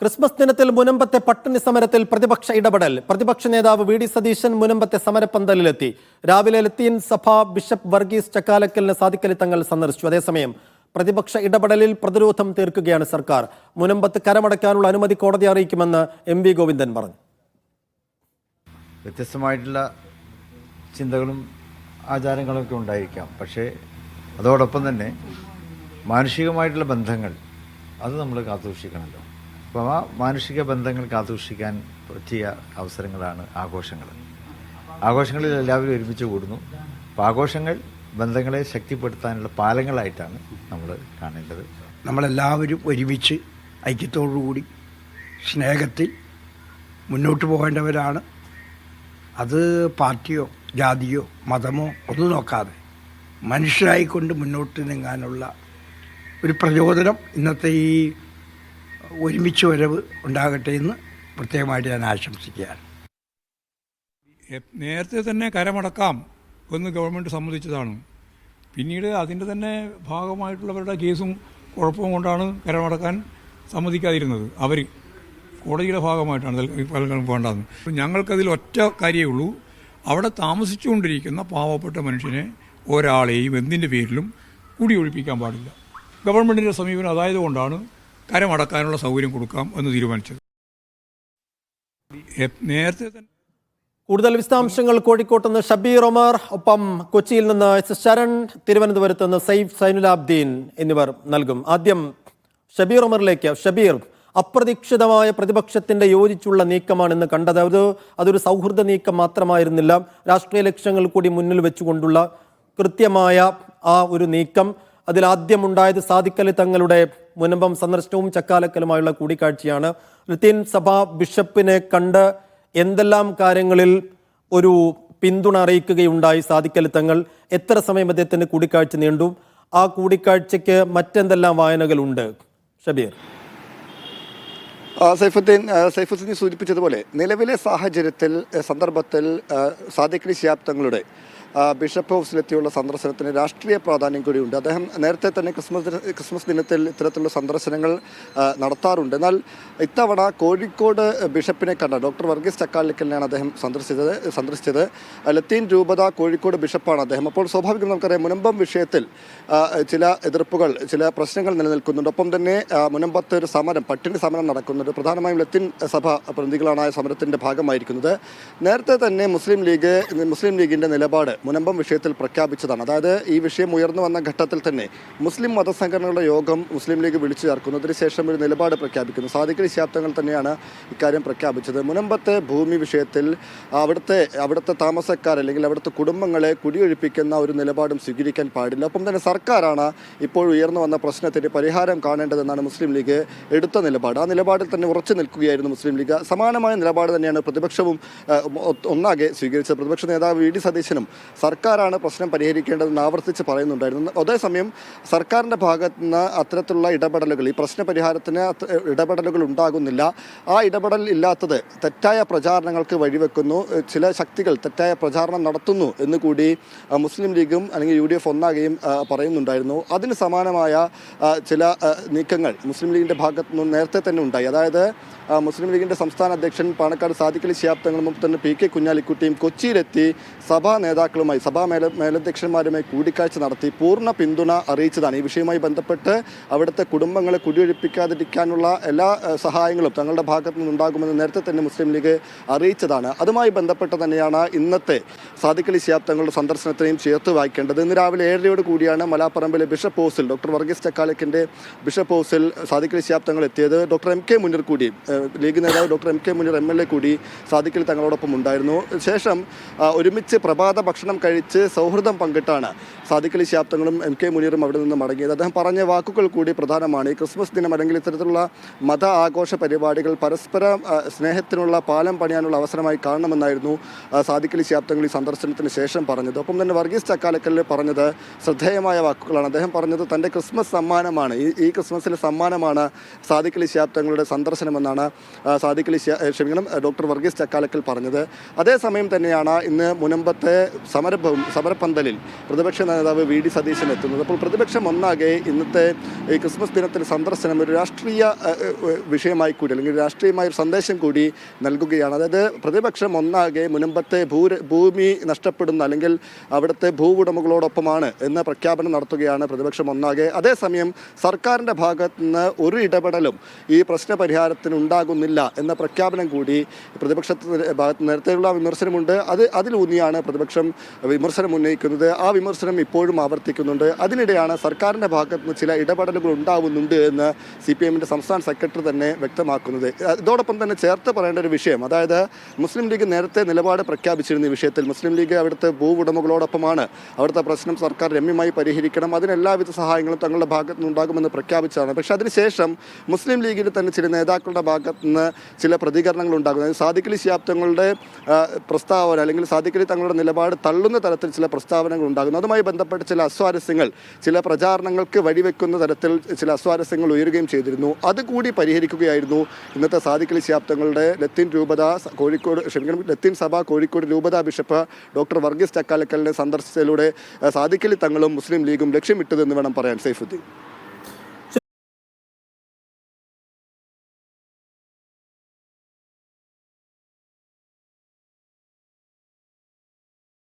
Christmas ദിനത്തിൽ മുനമ്പത്തെ പട്ടിണി സമരത്തിൽ പ്രതിപക്ഷ ഇടപെടൽ. പ്രതിപക്ഷ നേതാവ് വി ഡി സതീശൻ മുനമ്പത്തെ സമരപ്പന്തലിലെത്തി. രാവിലെ ലത്തീൻ സഭ ബിഷപ്പ് വർഗീസ് ചക്കാലക്കലിന് സാധിക്കലി തങ്ങൾ സന്ദർശിച്ചു. അതേസമയം പ്രതിപക്ഷ ഇടപെടലിൽ പ്രതിരോധം തീർക്കുകയാണ് സർക്കാർ. മുനമ്പത്ത് കരമടയ്ക്കാനുള്ള അനുമതി കോടതി അറിയിക്കുമെന്ന് എം വി ഗോവിന്ദൻ പറഞ്ഞു. വ്യത്യസ്തമായിട്ടുള്ള ചിന്തകളും ആചാരങ്ങളും ഒക്കെ ഉണ്ടായിരിക്കാം. പക്ഷേ അതോടൊപ്പം തന്നെ മാനുഷികമായിട്ടുള്ള ബന്ധങ്ങൾ അത് നമ്മൾ കാത്തുസൂക്ഷിക്കണമല്ലോ. അപ്പോൾ ആ മാനുഷിക ബന്ധങ്ങൾ കാത്തുസൂക്ഷിക്കാൻ പറ്റിയ അവസരങ്ങളാണ് ആഘോഷങ്ങൾ. ആഘോഷങ്ങളിൽ എല്ലാവരും ഒരുമിച്ച് കൂടുന്നു. അപ്പോൾ ആഘോഷങ്ങൾ ബന്ധങ്ങളെ ശക്തിപ്പെടുത്താനുള്ള പാലങ്ങളായിട്ടാണ് നമ്മൾ കാണേണ്ടത്. നമ്മളെല്ലാവരും ഒരുമിച്ച് ഐക്യത്തോടുകൂടി സ്നേഹത്തിൽ മുന്നോട്ട് പോകേണ്ടവരാണ്. അത് പാർട്ടിയോ ജാതിയോ മതമോ ഒന്നും നോക്കാതെ മനുഷ്യരായിക്കൊണ്ട് മുന്നോട്ട് നീങ്ങാനുള്ള ഒരു പ്രചോദനം ഇന്നത്തെ ഈ ഒരുമിച്ച് വരവ് ഉണ്ടാകട്ടെ എന്ന് പ്രത്യേകമായിട്ട് ഞാൻ ആശംസിക്കുകയാണ്. നേരത്തെ തന്നെ കരമടക്കാം എന്ന് ഗവൺമെന്റ് സമ്മതിച്ചതാണ്. പിന്നീട് അതിന്റെ തന്നെ ഭാഗമായിട്ടുള്ളവരുടെ കേസും കുഴപ്പവും കൊണ്ടാണ് കരമടക്കാൻ സമ്മതിക്കാതിരുന്നത്. അവർ കോടതിയുടെ ഭാഗമായിട്ടാണ് വേണ്ടതെന്ന്. ഞങ്ങൾക്കതിൽ ഒറ്റ കാര്യമേ ഉള്ളൂ. അവിടെ താമസിച്ചുകൊണ്ടിരിക്കുന്ന പാവപ്പെട്ട മനുഷ്യനെ ഒരാളെയും എന്തിന്റെ പേരിലും കുടിയൊഴിപ്പിക്കാൻ പാടില്ല. ഗവൺമെന്റിന്റെ സമീപനം അതായതുകൊണ്ടാണ് കരമടക്കാനുള്ള സൗകര്യം കൊടുക്കാം എന്ന് തീരുമാനിച്ചത്. നേരത്തെ തന്നെ കൂടുതൽ വിശദാംശങ്ങൾ കോഴിക്കോട്ട് നിന്ന് ഷബീർ ഒമർ ഒപ്പം കൊച്ചിയിൽ നിന്ന് എസ് ശരൺ തിരുവനന്തപുരത്ത് നിന്ന് സൈഫ് സൈനുലാബ്ദീൻ എന്നിവർ നൽകും. ആദ്യം ഷബീർ ഒമറിലേക്ക്. ഷബീർ അപ്രതീക്ഷിതമായ പ്രതിപക്ഷത്തിന്റെ യോജിച്ചുള്ള നീക്കമാണ് ഇന്ന് കണ്ടത്. അത് അതൊരു സൗഹൃദ നീക്കം മാത്രമായിരുന്നില്ല. രാഷ്ട്രീയ ലക്ഷ്യങ്ങൾ കൂടി മുന്നിൽ വെച്ചുകൊണ്ടുള്ള കൃത്യമായ ആ ഒരു നീക്കം അതിൽ ആദ്യമുണ്ടായത് സാദിക്കലി തങ്ങളുടെ മുനമ്പം സന്ദർശനവും ചക്കാലക്കലുമായുള്ള കൂടിക്കാഴ്ചയാണ്. ലത്തീൻ സഭ ബിഷപ്പിനെ കണ്ട് എന്തെല്ലാം കാര്യങ്ങളിൽ ഒരു പിന്തുണ അറിയിക്കുകയുണ്ടായി സാദിക്കലി തങ്ങൾ? എത്ര സമയം അദ്ദേഹത്തിന്റെ കൂടിക്കാഴ്ച നീണ്ടു? ആ കൂടിക്കാഴ്ചയ്ക്ക് മറ്റെന്തെല്ലാം വായനകളുണ്ട്? ഷബീർ. സൈഫുദ്ദീൻ സൈഫുദ്ദീൻ സൂചിപ്പിച്ചതുപോലെ നിലവിലെ സാഹചര്യത്തിൽ സന്ദർഭത്തിൽ സാദിഖ് ശിഹാബ് തങ്ങളുടെ ബിഷപ്പ് ഹൗസിലെത്തിയുള്ള സന്ദർശനത്തിന് രാഷ്ട്രീയ പ്രാധാന്യം കൂടിയുണ്ട്. അദ്ദേഹം നേരത്തെ തന്നെ ക്രിസ്മസ് ക്രിസ്മസ് ദിനത്തിൽ ഇത്തരത്തിലുള്ള സന്ദർശനങ്ങൾ നടത്താറുണ്ട്. എന്നാൽ ഇത്തവണ കോഴിക്കോട് ബിഷപ്പിനെ കണ്ട ഡോക്ടർ വർഗീസ് ചക്കാലിക്കലിനെയാണ് അദ്ദേഹം സന്ദർശിച്ചത് സന്ദർശിച്ചത്. ലത്തീൻ രൂപത കോഴിക്കോട് ബിഷപ്പാണ് അദ്ദേഹം. അപ്പോൾ സ്വാഭാവികം നമുക്കറിയാം മുനമ്പം വിഷയത്തിൽ ചില എതിർപ്പുകൾ ചില പ്രശ്നങ്ങൾ നിലനിൽക്കുന്നുണ്ട്. ഒപ്പം തന്നെ മുനമ്പത്ത് ഒരു സമരം പട്ടിണി സമരം നടക്കുന്നുണ്ട്. പ്രധാനമായും ലത്തീൻ സഭ പ്രതിനിധികളാണ് ആ സമരത്തിന്റെ ഭാഗമായിരിക്കുന്നത്. നേരത്തെ തന്നെ മുസ്ലിം ലീഗ് മുസ്ലിം ലീഗിന്റെ നിലപാട് മുനമ്പം വിഷയത്തിൽ പ്രഖ്യാപിച്ചതാണ്. അതായത് ഈ വിഷയം ഉയർന്നു വന്ന ഘട്ടത്തിൽ തന്നെ മുസ്ലിം മതസംഘടനകളുടെ യോഗം മുസ്ലിം ലീഗ് വിളിച്ചു ചേർക്കുന്നതിന് ശേഷം ഒരു നിലപാട് പ്രഖ്യാപിക്കുന്നു. സാധിക്കൽ ശാബ്ദങ്ങൾ തന്നെയാണ് ഇക്കാര്യം പ്രഖ്യാപിച്ചത്. മുനമ്പത്തെ ഭൂമി വിഷയത്തിൽ അവിടുത്തെ അവിടുത്തെ താമസക്കാർ അല്ലെങ്കിൽ അവിടുത്തെ കുടുംബങ്ങളെ കുടിയൊഴിപ്പിക്കുന്ന ഒരു നിലപാടും സ്വീകരിക്കാൻ പാടില്ല. ഒപ്പം തന്നെ സർക്കാരാണ് ഇപ്പോൾ ഉയർന്നു വന്ന പ്രശ്നത്തിന് പരിഹാരം കാണേണ്ടതെന്നാണ് മുസ്ലിം ലീഗ് എടുത്ത നിലപാട്. ആ നിലപാടിൽ തന്നെ ഉറച്ചു നിൽക്കുകയായിരുന്നു മുസ്ലിം ലീഗ്. സമാനമായ നിലപാട് തന്നെയാണ് പ്രതിപക്ഷവും ഒന്നാകെ സ്വീകരിച്ചത്. പ്രതിപക്ഷ നേതാവ് വി ഡി സതീശനും സർക്കാരാണ് പ്രശ്നം പരിഹരിക്കേണ്ടതെന്ന് ആവർത്തിച്ച് പറയുന്നുണ്ടായിരുന്നു. അതേസമയം സർക്കാരിന്റെ ഭാഗത്തു നിന്ന് അത്തരത്തിലുള്ള ഇടപെടലുകൾ ഈ പ്രശ്ന പരിഹാരത്തിന് ഇടപെടലുകൾ ഉണ്ടാകുന്നില്ല. ആ ഇടപെടൽ ഇല്ലാത്തത് തെറ്റായ പ്രചാരണങ്ങൾക്ക് വഴിവെക്കുന്നു. ചില ശക്തികൾ തെറ്റായ പ്രചാരണം നടത്തുന്നു എന്ന് കൂടി മുസ്ലിം ലീഗും അല്ലെങ്കിൽ യു ഡി എഫ് ഒന്നാകെയും പറയുന്നുണ്ടായിരുന്നു. അതിന് സമാനമായ ചില നീക്കങ്ങൾ മുസ്ലിം ലീഗിന്റെ ഭാഗത്തു നിന്ന് നേരത്തെ തന്നെ ഉണ്ടായി. അതായത് മുസ്ലിം ലീഗിന്റെ സംസ്ഥാന അധ്യക്ഷൻ പാണക്കാട് സാദിഖലി ശിയാബ് തങ്ങളും തന്നെ പി കെ കുഞ്ഞാലിക്കുട്ടിയും കൊച്ചിയിലെത്തി സഭാ നേതാക്കളുമായി സഭാ മേല മേലധ്യക്ഷന്മാരുമായി കൂടിക്കാഴ്ച നടത്തി പൂർണ പിന്തുണ അറിയിച്ചതാണ്. ഈ വിഷയവുമായി ബന്ധപ്പെട്ട് അവിടുത്തെ കുടുംബങ്ങളെ കുടിയൊഴിപ്പിക്കാതിരിക്കാനുള്ള എല്ലാ സഹായങ്ങളും തങ്ങളുടെ ഭാഗത്തു നിന്നുണ്ടാകുമെന്ന് നേരത്തെ തന്നെ മുസ്ലിം ലീഗ് അറിയിച്ചതാണ്. അതുമായി ബന്ധപ്പെട്ട് തന്നെയാണ് ഇന്നത്തെ സാദിഖലി ശിയാബ് തങ്ങളുടെ സന്ദർശനത്തെയും ചേർത്ത് വായിക്കേണ്ടത്. ഇന്ന് രാവിലെ ഏഴരയോട് കൂടിയാണ് മലാപ്പറമ്പിലെ ബിഷപ്പ് ഹൗസിൽ ഡോക്ടർ വർഗീസ് ചക്കാലക്കിന്റെ ബിഷപ്പ് ഹൗസിൽ സാദിഖലി ശിയാബ് തങ്ങൾ എത്തിയത്. ഡോക്ടർ എം കെ മുന്നിൽ കൂടി ലീഗ് നേതാവ് ഡോക്ടർ എം കെ മുന്നിൽ എം എൽ എ കൂടി സാദിഖലി തങ്ങളോടൊപ്പം ഉണ്ടായിരുന്നു. ശേഷം ഒരുമിച്ച് പ്രഭാത ഭക്ഷണം കഴിച്ച് സൗഹൃദം പങ്കിട്ടാണ് സാദിഖലി ശാബ്ദങ്ങളും എം കെ മുനീറും അവിടെ നിന്ന് മടങ്ങിയത്. അദ്ദേഹം പറഞ്ഞ വാക്കുകൾ കൂടി പ്രധാനമാണ്. ഈ ക്രിസ്മസ് ദിനം അല്ലെങ്കിൽ ഇത്തരത്തിലുള്ള മത ആഘോഷ പരിപാടികൾ പരസ്പര സ്നേഹത്തിനുള്ള പാലം പണിയാനുള്ള അവസരമായി കാണണമെന്നായിരുന്നു സാദിഖലി ശാബ്ദങ്ങൾ ഈ സന്ദർശനത്തിന് ശേഷം പറഞ്ഞത്. ഒപ്പം തന്നെ വർഗീസ് ചക്കാലക്കലിൽ പറഞ്ഞത് ശ്രദ്ധേയമായ വാക്കുകളാണ്. അദ്ദേഹം പറഞ്ഞത് തന്റെ ക്രിസ്മസ് സമ്മാനമാണ്. ഈ ഈ ക്രിസ്മസിലെ സമ്മാനമാണ് സാദിഖലി ശാബ്ദങ്ങളുടെ സന്ദർശനമെന്നാണ് സാദിഖലി ക്ഷമിക്കണം ഡോക്ടർ വർഗീസ് ചക്കാലക്കൽ പറഞ്ഞത്. അതേസമയം തന്നെയാണ് ഇന്ന് മുനമ്പത്തെ സമരഭവും സമരപ്പന്തലിൽ പ്രതിപക്ഷ നേതാവ് വി ഡി സതീശൻ എത്തുന്നത്. അപ്പോൾ പ്രതിപക്ഷം ഒന്നാകെ ഇന്നത്തെ ഈ ക്രിസ്മസ് ദിനത്തിൽ സന്ദർശനം ഒരു രാഷ്ട്രീയ വിഷയമായി കൂടി അല്ലെങ്കിൽ രാഷ്ട്രീയമായ ഒരു സന്ദേശം കൂടി നൽകുകയാണ്. അതായത് പ്രതിപക്ഷം ഒന്നാകെ മുനമ്പത്തെ ഭൂ ഭൂമി നഷ്ടപ്പെടുന്ന അല്ലെങ്കിൽ അവിടുത്തെ ഭൂവുടമകളോടൊപ്പമാണ് എന്ന പ്രഖ്യാപനം നടത്തുകയാണ് പ്രതിപക്ഷം ഒന്നാകെ. അതേസമയം സർക്കാരിന്റെ ഭാഗത്ത് നിന്ന് ഒരു ഇടപെടലും ഈ പ്രശ്ന പരിഹാരത്തിന് ഉണ്ടാകുന്നില്ല എന്ന പ്രഖ്യാപനം കൂടി പ്രതിപക്ഷത്തിന്റെ ഭാഗത്ത് നേരത്തെയുള്ള വിമർശനമുണ്ട്. അത് അതിലൂന്നിയാണ് പ്രതിപക്ഷം വിമർശനം ഉന്നയിക്കുന്നത്. ആ വിമർശനം ഇപ്പോഴും ആവർത്തിക്കുന്നുണ്ട്. അതിനിടെയാണ് സർക്കാരിന്റെ ഭാഗത്ത് നിന്ന് ചില ഇടപെടലുകൾ ഉണ്ടാവുന്നുണ്ട് എന്ന് സി പി എമ്മിന്റെ സംസ്ഥാന സെക്രട്ടറി തന്നെ വ്യക്തമാക്കുന്നത്. ഇതോടൊപ്പം തന്നെ ചേർത്ത് പറയേണ്ട ഒരു വിഷയം അതായത് മുസ്ലിം ലീഗ് നേരത്തെ നിലപാട് പ്രഖ്യാപിച്ചിരുന്ന വിഷയത്തിൽ മുസ്ലിം ലീഗ് അവിടുത്തെ ഭൂ ഉടമകളോടൊപ്പമാണ് അവിടുത്തെ പ്രശ്നം സർക്കാർ രമ്യമായി പരിഹരിക്കണം. അതിനെല്ലാവിധ സഹായങ്ങളും തങ്ങളുടെ ഭാഗത്തു നിന്നുണ്ടാകുമെന്ന് പ്രഖ്യാപിച്ചതാണ്. പക്ഷെ അതിനുശേഷം മുസ്ലിം ലീഗിൽ തന്നെ ചില നേതാക്കളുടെ ഭാഗത്ത് നിന്ന് ചില പ്രതികരണങ്ങൾ ഉണ്ടാകുന്നത് സാദിഖലി ശാപ്തങ്ങളുടെ പ്രസ്താവന അല്ലെങ്കിൽ സാദിഖലി തങ്ങളുടെ നിലപാട് തള്ളുന്ന തരത്തിൽ ചില പ്രസ്താവനകൾ ഉണ്ടാകുന്നു. അതുമായി ബന്ധപ്പെട്ട് ചില അസ്വാരസ്യങ്ങൾ ചില പ്രചാരണങ്ങൾക്ക് വഴിവെക്കുന്ന തരത്തിൽ ചില അസ്വാരസ്യങ്ങൾ ഉയരുകയും ചെയ്തിരുന്നു. അതുകൂടി പരിഹരിക്കുകയായിരുന്നു ഇന്നത്തെ സാദിഖലി ശാബ്ദങ്ങളുടെ ലത്തീൻ രൂപത കോഴിക്കോട് ക്ഷമിക്കണം ലത്തീൻ സഭ കോഴിക്കോട് രൂപത ബിഷപ്പ് ഡോക്ടർ വർഗീസ് ചക്കാലക്കലിനെ സന്ദർശിച്ചതിലൂടെ സാദിഖലി തങ്ങളും മുസ്ലിം ലീഗും ലക്ഷ്യമിട്ടതെന്ന് വേണം പറയാൻ സൈഫുദ്ദീൻ.